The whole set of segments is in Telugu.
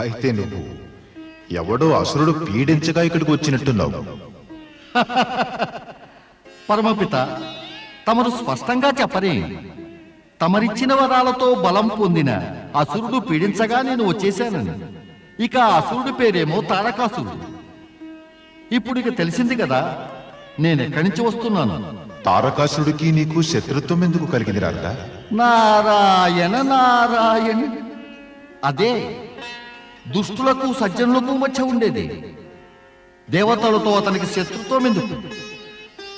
అయితే నువ్వు ఎవడో అసురుడు పీడించగా ఇక్కడికి వచ్చినట్టున్నావు. పరమపిత తమరు స్పష్టంగా చెప్పరే తమరిచ్చిన వరాలతో బలం పొందిన అసురుడు పీడించగా నేను వచ్చేశానని ఇక అసురుడి పేరేమో తారకాసురుడు. ఇప్పుడు ఇక తెలిసింది కదా నేను ఎక్కడి నుంచి వస్తున్నాను? తారకాసురుడికి నీకు శత్రుత్వం ఎందుకు కలిగింది రాదా నారాయణ నారాయణ. అదే దుష్టులకు సజ్జనులకు మధ్య ఉండేది. దేవతలతో అతనికి శత్రుత్వం ఎందుకు?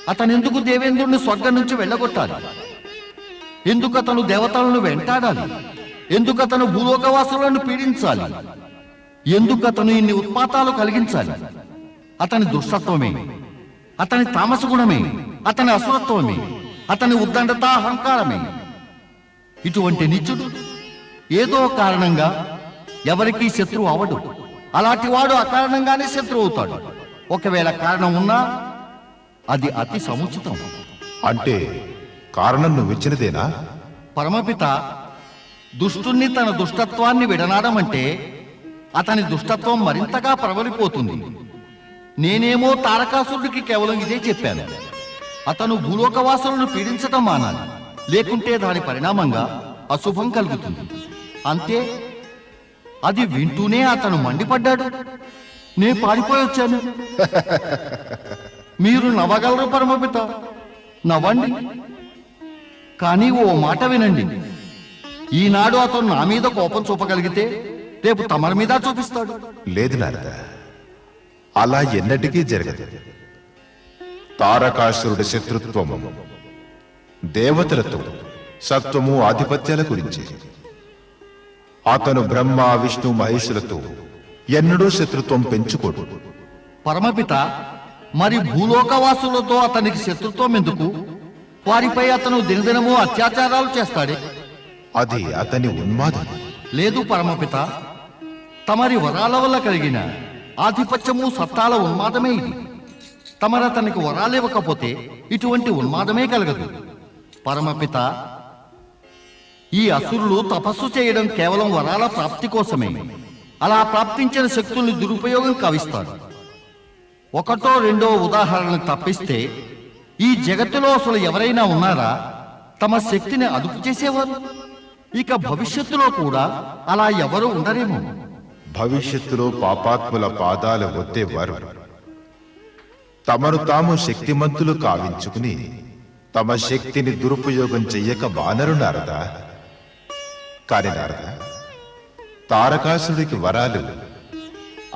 అతనెందుకు దేవేంద్రుడిని స్వర్గం నుంచి వెళ్ళగొట్టాలి? ఎందుకు అతను దేవతలను వెంటాడాలి? ఎందుకు అతను భూలోకవాసులను పీడించాలి? ఎందుకు అతను ఇన్ని ఉత్పాతాలు కలిగించాలి? అతని దుష్టత్వమే. అతని తామస గుణమే. అతని అసురత్వమే అతని ఉద్దండత అహంకారమే. ఇటువంటి నిత్యుడు ఏదో కారణంగా ఎవరికీ శత్రువు అవడు. అలాంటి వాడు అకారణంగానే శత్రువు అవుతాడు. ఒకవేళ కారణం ఉన్నా అది అతి సముచితం. అంటే కారణం నువ్విచ్చినదేనా పరమపిత దుష్టుణ్ణి తన దుష్టత్వాన్ని విడనాడమంటే అతని దుష్టత్వం మరింతగా ప్రబలిపోతుంది. నేనేమో తారకాసురుడికి కేవలం ఇదే చెప్పాను. అతను భూలోకవాసులను పీడించటం మానాలి. లేకుంటే దాని పరిణామంగా అశుభం కలుగుతుంది. అంతే అది వింటూనే అతను మండిపడ్డాడు. నే పారిపోయి వచ్చాను. మీరు నవ్వగలరు పరమపిత? నవ్వండి. కానీ ఓ మాట వినండి. ఈనాడు అతను నా మీద కోపం చూపగలిగితే రేపు తమరి మీద చూపిస్తాడు. లేదు నారద అలా ఎన్నటికీ జరగదు. తారకాసురుడి శత్రుత్వము దేవతలతో సత్వము ఆధిపత్యాల గురించి. అతను బ్రహ్మ విష్ణు మహేశులతో ఎన్నడూ శత్రుత్వం పెంచుకోడు. పరమపిత మరి భూలోకవాసులతో అతనికి శత్రుత్వం ఎందుకు? వారిపై అతను దినదినము అత్యాచారాలు చేస్తాడే. అది అతని ఉన్మాదం. లేదు పరమపిత తమరి వరాల వల్ల కలిగిన ఆధిపత్యము సత్తాల ఉన్మాదమే ఇది. తమరు అతనికి వరాలు ఇవ్వకపోతే ఇటువంటి ఉన్మాదమే కలగదు. పరమపిత ఈ అసురులు తపస్సు చేయడం కేవలం వరాల ప్రాప్తి కోసమే. అలా ప్రాప్తించిన శక్తుల్ని దురుపయోగం కావిస్తారు. ఒకటో రెండో ఉదాహరణ తప్పిస్తే ఈ జగత్తులో అసలు ఎవరైనా ఉన్నారా? తమ శక్తిని అదుపు చేసేవారు? ఇక భవిష్యత్తులో కూడా అలా ఎవరు ఉండరేమో? భవిష్యత్తులో పాపాత్ముల పాదాలు ఒత్తేవారు తమను తాము శక్తిమంతులు కావించుకుని తమ శక్తిని దురుపయోగం చెయ్యక వానరు కాని నారద తారకాసుడికి వరాలు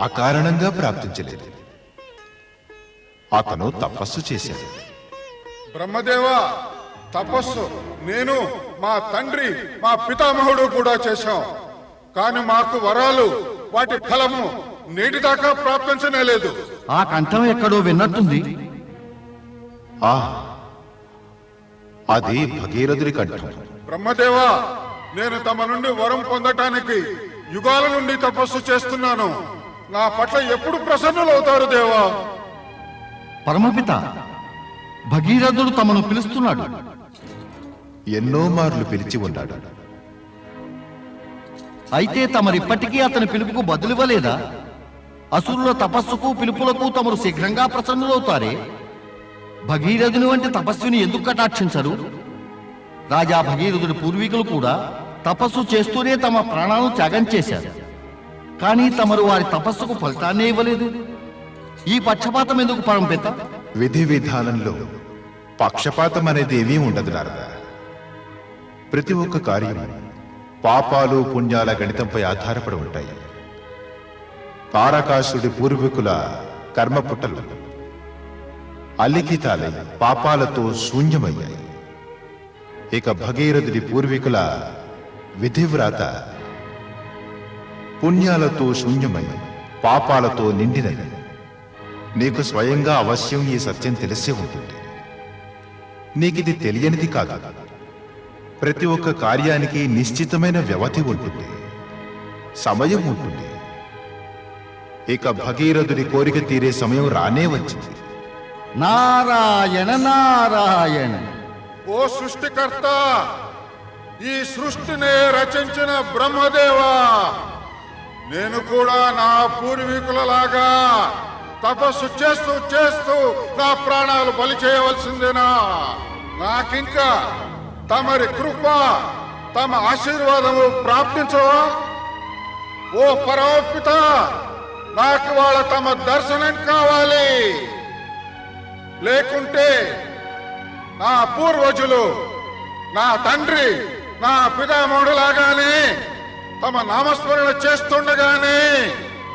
అకారణంగా ప్రాప్తించలేదు. అతను తపస్సు చేశాడు. బ్రహ్మదేవా తపస్సు. నేను మా తండ్రి మా పితామహుడు కూడా చేశాం. కాని మాకు వరాలు వాటి ఫలము నేటిదాకా ప్రాప్తించనే లేదు. ఆ కంఠం ఎక్కడో విన్నట్టుంది. ఆ అది భగీరథుడి కంఠం. బ్రహ్మదేవా నేను తమ నుండి వరం పొందటానికి యుగాల నుండి తపస్సు చేస్తున్నాను. నా పట్ల ఎప్పుడు ప్రసన్నులవుతారు దేవా? పరమపిత భగీరథుడు తమను పిలుస్తున్నాడు. ఎన్నో మార్లు పిలిచి ఉన్నాడు. అయితే తమరిప్పటికీ అతని పిలుపుకు బదులివ్వలేదా? అసురుల తపస్సుకు పిలుపులకు తమరు శీఘ్రంగా ప్రసన్నులవుతారే? భగీరథుని వంటి తపస్విని ఎందుకు కటాక్షించరు? రాజా భగీరథుడి పూర్వీకులు కూడా తపస్సు చేస్తూనే తమ ప్రాణాలను త్యాగం చేశారు. కానీ తమరు వారి తపస్సుకు ఫలితాన్నే ఇవ్వలేదు. ఈ పక్షపాతం ఎందుకు పరంపిత విధి విధానంలో పక్షపాతం అనేది ఏమీ ఉండదు నారదా. ప్రతి ఒక్క కార్యం పాపాలు పుణ్యాల గణితంపై ఆధారపడి ఉంటాయి. తారకాసుడి పూర్వీకుల కర్మపుటలు అలిఖితాలై పాపాలతో శూన్యమయ్యాయి. ఇక భగీరథుడి పూర్వీకుల విధివ్రాత. పుణ్యాలతో శూన్యమై పాపాలతో నిండినది. నీకు స్వయంగా అవశ్యం ఈ సత్యం తెలిసే ఉంటుంది. నీకిది తెలియనిది కాదు. ప్రతి ఒక్క కార్యానికి నిశ్చితమైన వ్యవధి ఉంటుంది. సమయం ఉంటుంది. ఇక భగీరథుడి కోరిక తీరే సమయం రానే వచ్చింది. నారాయణ నారాయణ. ఓ సృష్టికర్త! ఈ సృష్టిని రచించిన బ్రహ్మదేవా. నేను కూడా నా పూర్వీకులలాగా తపస్సు చేస్తూ చేస్తూ నా ప్రాణాలు బలి చేయవలసిందేనా? నాకింకా తమరి కృప తమ ఆశీర్వాదము ప్రాప్తించవా? ఓ పరమపిత నాకు వాళ్ళ తమ దర్శనం కావాలి. లేకుంటే నా పూర్వజులు నా తండ్రి నా పితామహుడులాగానే తమ నామస్మరణ చేస్తుండగానే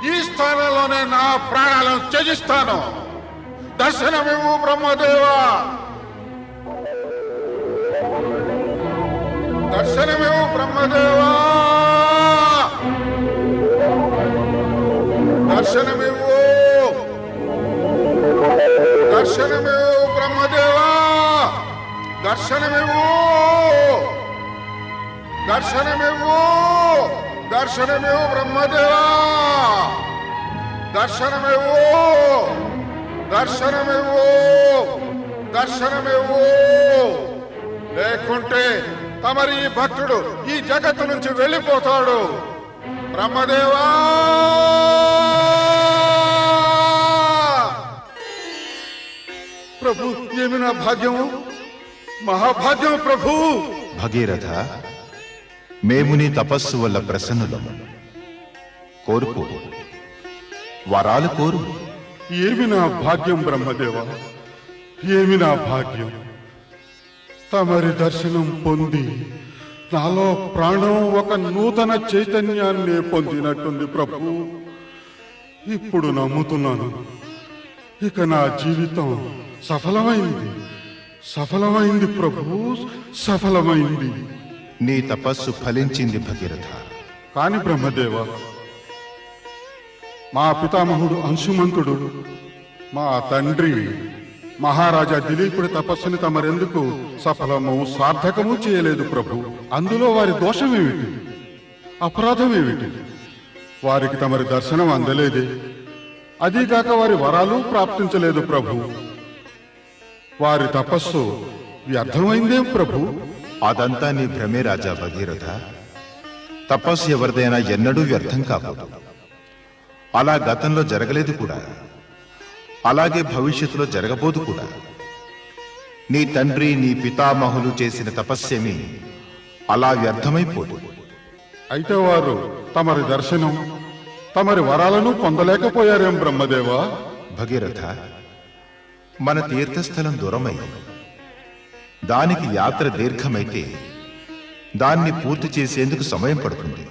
ఈ స్థానంలోనే నా ప్రాణాలను త్యజిస్తాను. దర్శనమివు బ్రహ్మదేవా. దర్శనమివు బ్రహ్మదేవా. దర్శనమివ్వు. దర్శనమివ్వు బ్రహ్మదేవా. దర్శనమివ్వు. దర్శనమివ్వు. దర్శనమివ్వు. లేకుంటే తమరి ఈ భక్తుడు ఈ జగత్తు నుంచి వెళ్ళిపోతాడు. బ్రహ్మదేవా. ప్రభు ఏమి నా భాగ్యము? మహాభాగ్యం ప్రభు. భగీరథ మేము నీ తపస్సు వల్ల ప్రసన్నులము కోరుకో. వరాలు కోరు. ఏమి నా భాగ్యం బ్రహ్మదేవ? ఏమి నా భాగ్యం? తమరి దర్శనం పొంది నాలో ప్రాణం ఒక నూతన చైతన్యాన్ని పొందినట్టుంది ప్రభు. ఇప్పుడు నమ్ముతున్నాను. ఇక నా జీవితం సఫలమైంది. సఫలమైంది ప్రభు సఫలమైంది. నీ తపస్సు ఫలించింది భగీరథ. కాని బ్రహ్మదేవ మా పితామహుడు అంశుమంతుడు మా తండ్రి మహారాజా దిలీపుడి తపస్సుని తమరెందుకు సఫలము సార్థకము చేయలేదు ప్రభు? అందులో వారి దోషమేమిటి? అపరాధమేమిటి? వారికి తమరి దర్శనం అందలేదే. అదీగాక వారి వరాలు ప్రాప్తించలేదు ప్రభు. వారి తపస్సు వ్యర్థమైందేం ప్రభు? అదంతా నీ భ్రమే రాజా భగీరథ. తపస్సు ఎవరిదైనా ఎన్నడూ వ్యర్థం కాకూడదు. అలా గతంలో జరగలేదు కూడా. అలాగే భవిష్యత్తులో జరగబోదు కూడా. నీ తండ్రి నీ పితామహులు చేసిన తపస్సేమి అలా వ్యర్థమైపోదు. అయితే వారు తమరి దర్శనం తమరి వరాలను పొందలేకపోయారేం బ్రహ్మదేవా? భగీరథ మన తీర్థస్థలం దూరమైంది దానికి యాత్ర దీర్ఘమైతే దాన్ని పూర్తి చేసేందుకు సమయం పడుతుంది.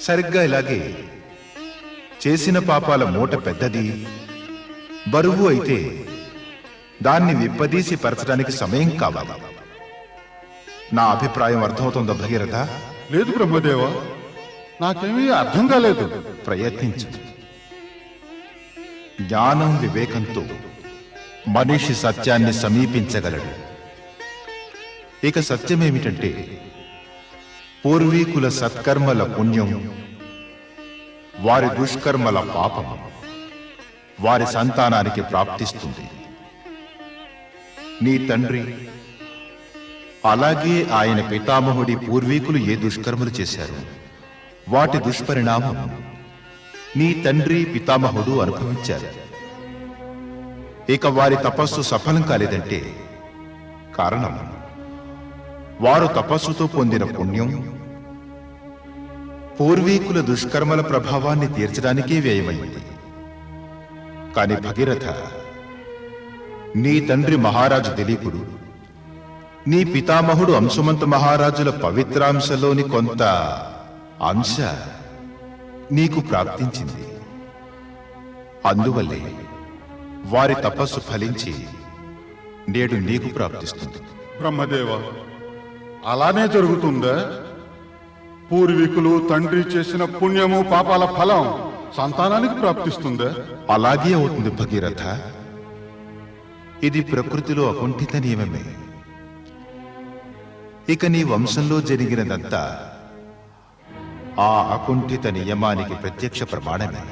సరిగ్గా ఇలాగే చేసిన పాపాల మూట పెద్దది బరువు అయితే దాన్ని విప్పదీసి పరచడానికి సమయం కావాలి. నా అభిప్రాయం అర్థమవుతుందా భగీరథ? లేదు బ్రహ్మదేవా నాకేమీ అర్థం కాలేదు. ప్రయత్నించు. జ్ఞానం వివేకంతో మనిషి సత్యాన్ని సమీపించగలడు. ఇక సత్యమేమిటంటే పూర్వీకుల సత్కర్మల పుణ్యం వారి దుష్కర్మల పాపం వారి సంతానానికి ప్రాప్తిస్తుంది. నీ తండ్రి అలాగే ఆయన పితామహుడి పూర్వీకులు ఏ దుష్కర్మలు చేశారు? వాటి దుష్పరిణామం నీ తండ్రి పితామహుడు అనుభవించారు. ఇక వారి తపస్సు సఫలం కాలేదంటే కారణం వారు తపస్సుతో పొందిన పుణ్యం. పూర్వీకుల దుష్కర్మల ప్రభావాన్ని తీర్చడానికే వ్యయమైంది. కాని భగీరథ నీ తండ్రి మహారాజు దిలీపుడు నీ పితామహుడు అంశమంత మహారాజుల పవిత్రాంశలోని కొంత అంశ నీకు ప్రాప్తించింది. అందువల్లే వారి తపస్సు ఫలించి నేడు నీకు ప్రాప్తిస్తుంది. బ్రహ్మదేవ అలానే జరుగుతుందా? పూర్వీకులు తండ్రి చేసిన పుణ్యము పాపాల ఫలం సంతానానికి ప్రాప్తిస్తుందా? అలాగే అవుతుంది భగీరథ. ఇది ప్రకృతిలో అకుంఠిత నియమమే. ఇక నీ వంశంలో జరిగినదంతా ఆ అకుంఠిత నియమానికి ప్రత్యక్ష ప్రమాణమే.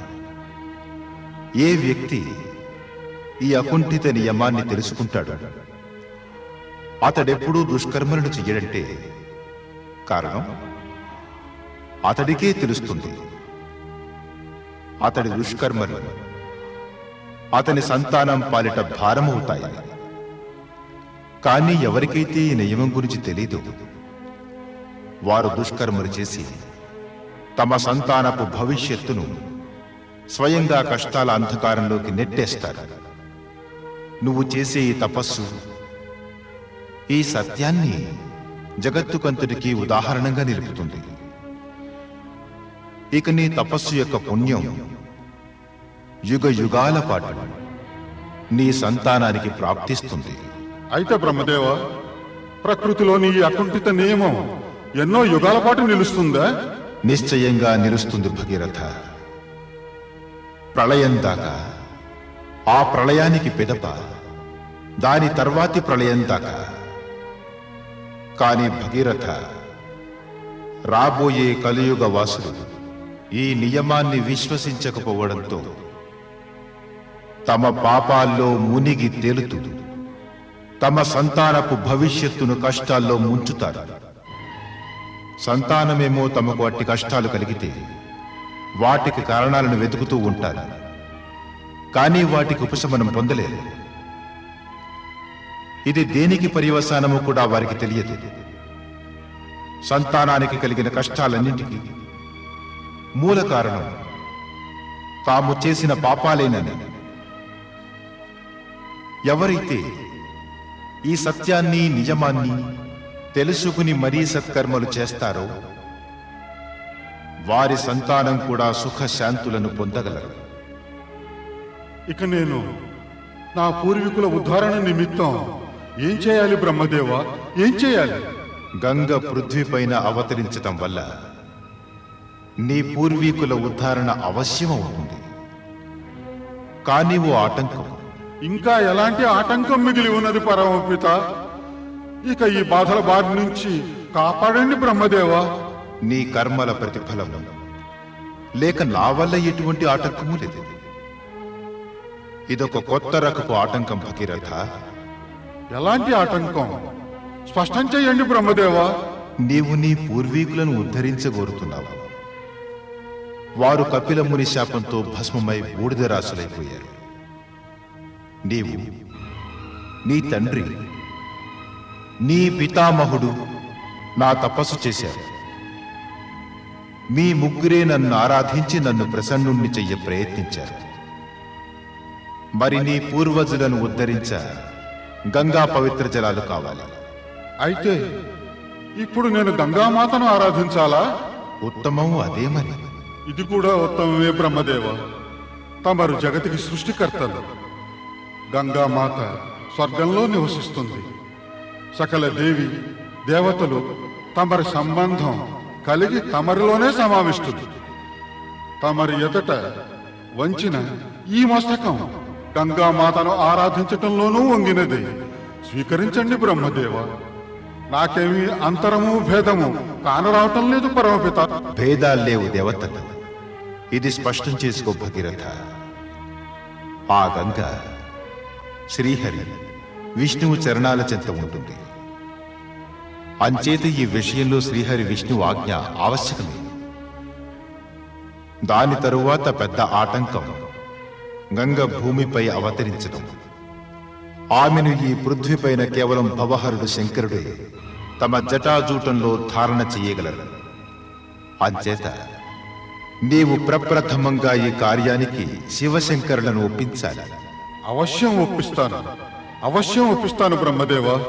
ఏ వ్యక్తి ఈ అకుంఠిత నియమాన్ని తెలుసుకుంటాడు? అతడెప్పుడూ దుష్కర్మలను చెయ్యడంటే కారణం? అతడికే తెలుస్తుంది. అతడి దుష్కర్మలు అతని సంతానం పాలిట భారమవుతాయి. కానీ ఎవరికైతే ఈ నియమం గురించి తెలీదు వారు దుష్కర్మలు చేసి తమ సంతానపు భవిష్యత్తును స్వయంగా కష్టాల అంధకారంలోకి నెట్టేస్తారు. నువ్వు చేసే ఈ తపస్సు ఈ సత్యాన్ని జగత్తుకంతుడికి ఉదాహరణంగా నిలుపుతుంది. ఇక నీ తపస్సు యొక్క పుణ్యం యుగ యుగాల పాటు నీ సంతానానికి ప్రాప్తిస్తుంది. అయితే బ్రహ్మదేవ ప్రకృతిలోని ఈ అకుంఠిత నియమం ఎన్నో యుగాల పాటు నిలుస్తుందా? నిశ్చయంగా నిలుస్తుంది భగీరథ. ప్రళయం దాకా ఆ ప్రళయానికి పిదప దాని తర్వాతి ప్రళయం దాకా కాని భగీరథ రాబోయే కలియుగ వాసులు ఈ నియమాన్ని విశ్వసించకపోవడంతో తమ పాపాల్లో మునిగి తేలుతూ తమ సంతానపు భవిష్యత్తును కష్టాల్లో ముంచుతారు. సంతానమేమో తమకు అట్టి కష్టాలు కలిగితే వాటికి కారణాలను వెతుకుతూ ఉంటారు. కానీ వాటికి ఉపశమనం పొందలేరు. ఇది దేనికి పర్యవసానము కూడా వారికి తెలియదు. సంతానానికి కలిగిన కష్టాలన్నింటికీ మూల కారణం తాము చేసిన పాపాలేనని. ఎవరైతే ఈ సత్యాన్ని నిజమాన్ని తెలుసుకుని మరీ సత్కర్మలు చేస్తారో వారి సంతానం కూడా సుఖశాంతులను పొందగలరు. ఇక నేను నా పూర్వీకుల ఉద్ధారణ నిమిత్తం ఏం చేయాలి బ్రహ్మదేవ? ఏం చేయాలి? గంగ పృథ్వీపైన అవతరించటం వల్ల నీ పూర్వీకుల ఉద్ధారణ అవశ్యం అవుతుంది కానీ ఓ ఆటంకం. ఇంకా ఎలాంటి ఆటంకం మిగిలి ఉన్నది పరమపిత? ఇక ఈ బాధల బారి నుంచి కాపాడండి బ్రహ్మదేవ. నీ కర్మల ప్రతిఫలం. లేక నా వల్ల ఎటువంటి ఆటంకము లేదు. ఇదొక కొత్త రకపు ఆటంకం భగీరథ. ఎలాంటి ఆటంకం? స్పష్టం చేయండి బ్రహ్మదేవ. నీవు నీ పూర్వీకులను ఉద్ధరించగోరుతున్నావు. వారు కపిల ముని శాపంతో భస్మమై బూడిద రాసులైపోయారు నీవు నీ తండ్రి నీ పితామహుడు నా తపస్సు చేశారు మీ ముగ్గురే నన్ను ఆరాధించి నన్ను ప్రసన్నుణ్ణి చెయ్య ప్రయత్నించారు. మరి నీ పూర్వజులను ఉద్ధరించారు గంగా పవిత్ర జలాలు కావాలి. అయితే ఇప్పుడు నేను గంగామాతను ఆరాధించాలా? ఉత్తమం అదే మరి. ఇది కూడా ఉత్తమమే బ్రహ్మదేవ. తమరు జగతికి సృష్టికర్తలు. గంగామాత స్వర్గంలో నివసిస్తుంది. సకల దేవి దేవతలు తమరి సంబంధం కలిగి తమరిలోనే సమావిష్టులు. తమరి ఎదుట వంచిన ఈ మస్తకం గంగామాతను ఆరాధించటంలోనూ వంగినది. స్వీకరించండి బ్రహ్మదేవ. నాకేమీ అంతరము భేదము కానరావటం లేదు పరమపిత. భేదాల్లేవు దేవతలు ఇది స్పష్టం చేసుకో భగీరథ. ఆ గంగ శ్రీహరి విష్ణువు చరణాల చెంత ఉంటుంది. అంచేత ఈ విషయంలో శ్రీహరి విష్ణువు ఆజ్ఞ ఆవశ్యకమే. దాని తరువాత పెద్ద ఆటంకం గంగ భూమిపై అవతరించడం. ఆమెను ఈ పృథ్వీపైన కేవలం భవహరుడు శంకరుడే తమ జటాజూటంలో ధారణ చెయ్యగలరు అంచేత నీవు ప్రప్రథమంగా ఈ కార్యానికి శివశంకరులను ఒప్పించాలి. అవశ్యం ఒప్పిస్తాను. అవశ్యం ఒప్పిస్తాను బ్రహ్మదేవా.